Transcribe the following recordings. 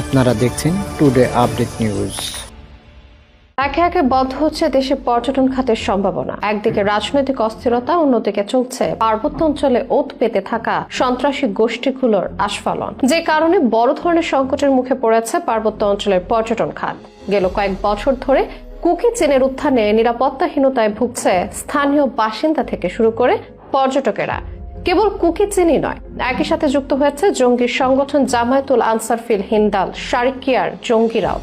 আপনারা দেখছেন today update news একে একে বন্ধ হচ্ছে দেশে পর্যটন খাতের সম্ভাবনা। একদিকে রাজনৈতিক অস্থিরতা, অন্যদিকে চলছে পার্বত্য অঞ্চলে ওত পেতে থাকা সন্ত্রাসী গোষ্ঠীগুলোর আস্ফালন। যে কারণে বড় ধরনের সংকটের মুখে পড়েছে পার্বত্য অঞ্চলের পর্যটন খাত। গেল কয়েক বছর ধরে কুকি চেনের উত্থানে নিরাপত্তাহীনতায় ভুগছে স্থানীয় বাসিন্দা থেকে শুরু করে পর্যটকেরা। কেবল কুকি চিনি নয়, একই সাথে যুক্ত হয়েছে জঙ্গি সংগঠন জামায়াতুল আনসার ফিল হিন্দাল শারিকিয়ার জঙ্গিরাও।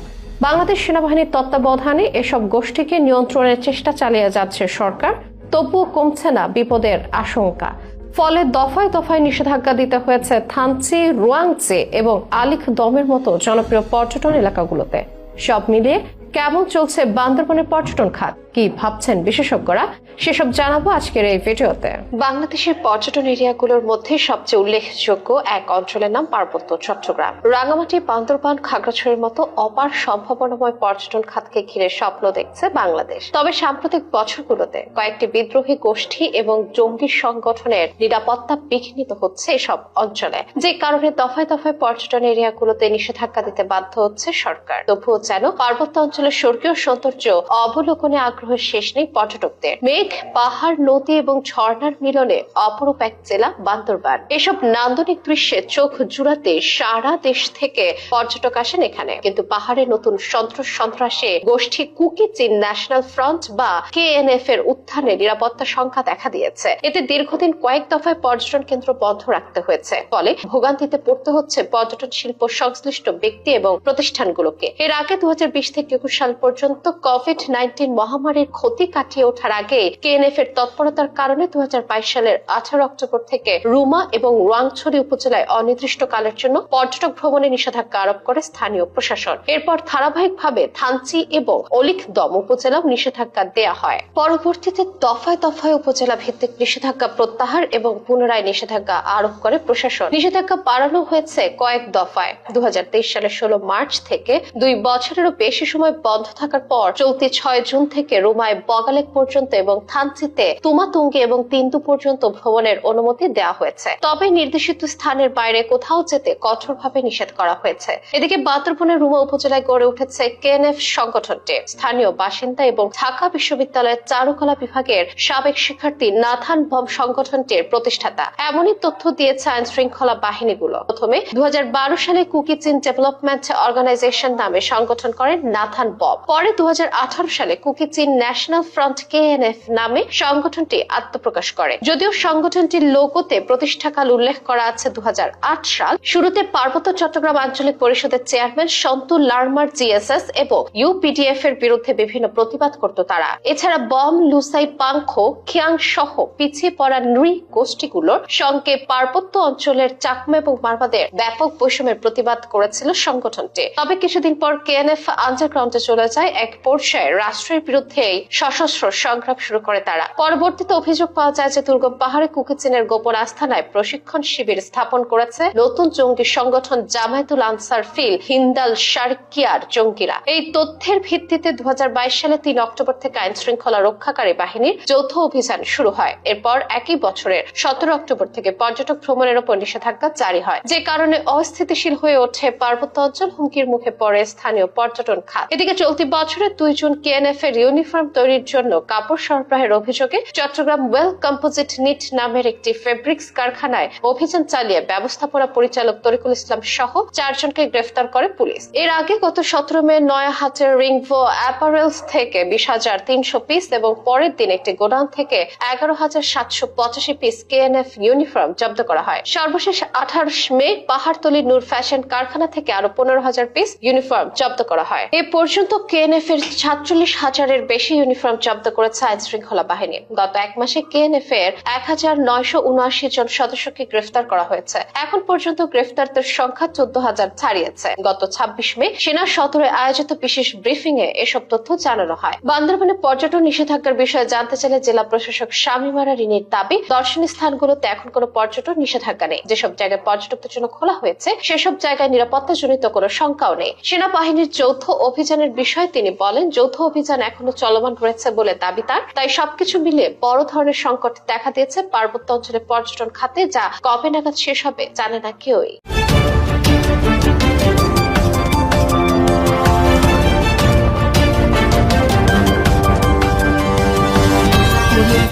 বাংলাদেশ সেনাবাহিনীর তত্ত্বাবধানে এসব গোষ্ঠীকে নিয়ন্ত্রণের চেষ্টা চালিয়ে যাচ্ছে সরকার, তবুও কমছে না বিপদের আশঙ্কা। ফলে দফায় দফায় নিষেধাজ্ঞা দিতে হয়েছে থানচি, রুয়াংচে এবং আলিখ দমের মতো জনপ্রিয় পর্যটন এলাকাগুলোতে। সব মিলিয়ে কেমন চলছে বান্দরবনের পর্যটন খাত? কি ভাবছেন বিশেষজ্ঞরা? সেসব জানাব আজকের এই ভিডিওতে। বাংলাদেশের পর্যটন এরিয়াগুলোর মধ্যে সবচেয়ে উল্লেখযোগ্য এক অঞ্চলের নাম পার্বত্য চট্টগ্রাম। রাঙামাটি, বান্দরবান, খাগড়াছড়ির মতো অপার সম্ভাবনাময় পর্যটন খাতকে ঘিরে স্বপ্ন দেখছে বাংলাদেশ। তবে সাম্প্রতিক বছরগুলোতে কয়েকটি বিদ্রোহী গোষ্ঠী এবং জঙ্গি সংগঠনের নিরাপত্তা বিঘ্নিত হচ্ছে এসব অঞ্চলে, যে কারণে দফায় দফায় পর্যটন এরিয়াগুলোতে নিষেধাজ্ঞা দিতে বাধ্য হচ্ছে সরকার। তবুও যেন পার্বত্য অঞ্চলের স্বর্গীয় সৌন্দর্য অবলোকনে আগ্রহের শেষ নেই পর্যটকদের। মেঘ, পাহাড়, নদী এবং ঝর্ণার মিলনে অপরূপ এক জেলা বান্দরবান। এসব নান্দনিক দৃশ্যে চোখ জুড়াতে সারা দেশ থেকে পর্যটক আসেন এখানে। কিন্তু পাহাড়ে নতুন সন্ত্রাস সন্ত্রাসে গোষ্ঠী কুকি চীন ন্যাশনাল ফ্রন্ট বা কেএনএফ এর উত্থানে নিরাপত্তা সংখ্যা দেখা দিয়েছে। এতে দীর্ঘদিন কয়েক দফায় পর্যটন কেন্দ্র বন্ধ রাখতে হয়েছে। ফলে ভোগান্তিতে পড়তে হচ্ছে পর্যটন শিল্প সংশ্লিষ্ট ব্যক্তি এবং প্রতিষ্ঠানগুলোকে। এর আগে দু হাজার বিশ থেকে একুশ সাল পর্যন্ত কোভিড নাইন্টিন মহামারীর ক্ষতি কাটিয়ে ওঠার আগে কেএনএফ এর তৎপরতার কারণে দু হাজার বাইশ সালের আঠারো অক্টোবর থেকে রুমা এবং রোয়াংছড়ি উপজেলায় অনির্দিষ্টকালের জন্য পর্যটক ভ্রমণে নিষেধাজ্ঞা আরোপ করে স্থানীয় প্রশাসন। এরপর ধারাবাহিকভাবে থানচি এবং অলিখদম উপজেলাও নিষেধাজ্ঞা দেয়া হয়। পরবর্তীতে দফায় দফায় উপজেলা ভিত্তিক নিষেধাজ্ঞা প্রত্যাহার এবং পুনরায় নিষেধাজ্ঞা আরোপ করে প্রশাসন। নিষেধাজ্ঞা বাড়ানো হয়েছে কয়েক দফায়। দু হাজার তেইশ সালের ষোলো মার্চ থেকে দুই বছরেরও বেশি সময় বন্ধ থাকার পর চলতি ছয় জুন থেকে রুমায় বগালেক পর্যন্ত এবং থানচিতে তুমাতুঙ্গি এবং তিন্দু পর্যন্ত ভ্রমণের অনুমতি দেওয়া হয়েছে। তবে নির্দেশিত স্থানের বাইরে কোথাও যেতে কঠোরভাবে নিষেধ করা হয়েছে। এদিকে বান্দরবনের রুমা উপজেলায় গড়ে উঠেছে কেএনএফ সংগঠনটি। স্থানীয় বাসিন্দা এবং ঢাকা বিশ্ববিদ্যালয়ের চারুকলা বিভাগের সাবেক শিক্ষার্থী নাথান বম সংগঠনটির প্রতিষ্ঠাতা। এমনই তথ্য দিয়েছে আইন শৃঙ্খলা বাহিনীগুলো। প্রথমে দু হাজার বারো সালে কুকি চীন ডেভেলপমেন্ট অর্গানাইজেশন নামে সংগঠন করেন নাথান বব পরে দু হাজার আঠারো সালে কুকি চীন ন্যাশনাল ফ্রন্ট কেএনএফ নামে সংগঠনটি আত্মপ্রকাশ করে। যদিও সংগঠনটির লোগোতে প্রতিষ্ঠাকাল উল্লেখ করা আছে দু সাল, শুরুতে পার্বত্য চট্টগ্রাম আঞ্চলিক পরিষদের চেয়ারম্যান সন্তু লার্মার জিএসএস এবং ইউপিডিএফ এর বিরুদ্ধে বিভিন্ন প্রতিবাদ করত তারা। এছাড়া বম, লুসাই, পাংখো, খিয়াং সহ পিছিয়ে পড়া নৃ গোষ্ঠীগুলোর সঙ্গে পার্বত্য অঞ্চলের চাকমা এবং মারবাদের ব্যাপক বৈষম্যের প্রতিবাদ করেছিল সংগঠনটি। তবে কিছুদিন পর কেএনএফ আন্ডারগ্রাউন্ডে চলে যায়। এক পর্যায়ে রাষ্ট্রের বিরুদ্ধে সশস্ত্র সংগ্রাম শুরু করে তারা। পরবর্তীতে অভিযোগ পাওয়া যায় যে দুর্গম পাহাড়ে কুকিচিনের গোপন আস্থানায় প্রশিক্ষণ শিবির স্থাপন করেছে নতুন জঙ্গি সংগঠন জামায়াতুল আনসার ফিল হিন্দাল শারকিয়ার জঙ্গিরা। এই তথ্যের ভিত্তিতে দু সালে তিন অক্টোবর থেকে আইন শৃঙ্খলা রক্ষাকারী বাহিনীর যৌথ অভিযান শুরু হয়। এরপর একই বছরের সতেরো অক্টোবর থেকে পর্যটক ভ্রমণের উপর নিষেধাজ্ঞা জারি হয়। যে কারণে অস্থিতিশীল হয়ে ওঠে পার্বত্য অঞ্চল, হুমকির মুখে পড়ে স্থানীয় পর্যটন খাত। এদিকে চলতি বছরের দুই জুন কেএনএফ এর ইউনিফর্ম তৈরির জন্য কাপড় সরবরাহের অভিযোগে চট্টগ্রাম ওয়েল কম্পোজিট নিট নামের একটি ফেব্রিক্স কারখানায় অভিযান চালিয়ে ব্যবস্থাপনা পরিচালক তরিকুল ইসলাম সহ চারজনকে গ্রেফতার করে পুলিশ। এর আগে গত সতেরো মে নয়াহাটের রিংভো অ্যাপারেলস থেকে বিশ হাজার তিনশো পিস এবং পরের দিন একটি গোডাউন থেকে এগারো হাজার সাতশো পঁচাশি পিস কেএনএফ ইউনিফর্ম জব্দ করা হয়। সর্বশেষ আঠাশ মে পাহাড়তলি নূর ফ্যাশন কারখানা থেকে আরও পনেরো হাজার পিস ইউনিফর্ম জব্দ করা হয়। এ পর্যন্ত কেএনএফ এর সাতচল্লিশ হাজারের বেশি ইউনিফর্ম জব্দ করেছে আইন শৃঙ্খলা বাহিনী। গত এক মাসে কেএনএফ এর এক হাজার নয়শো উনআশি জন সদস্যকে গ্রেফতার করা হয়েছে। এখন পর্যন্ত গ্রেফতারদের সংখ্যা চোদ্দ হাজার ছাড়িয়েছে। গত ছাব্বিশ মে সেনা সদরে আয়োজিত বিশেষ ব্রিফিং এ এসব তথ্য জানানো হয়। বান্দরবানে পর্যটন নিষেধাজ্ঞার বিষয়ে জানতে চাইলে জেলা প্রশাসক স্বামীমারা ঋণের দাবি, দর্শনীয় স্থানগুলোতে এখন কোনো পর্যটন নিষেধাজ্ঞা নেই। যেসব জায়গায় পর্যটকদের জন্য খোলা হয়েছে, সেসব জায়গায় নিরাপত্তাজনিত কোনো শঙ্কাও নেই। সেনাবাহিনীর যৌথ অভিযানের বিষয়ে তিনি বলেন, যৌথ অভিযান এখনও চলমান রয়েছে বলে দাবি তার। তাই সবকিছু মিলে বড় ধরনের সংকট দেখা দিয়েছে পার্বত্য অঞ্চলের পর্যটন খাতে, যা কবে নাগাদ শেষ হবে জানে না কেউই।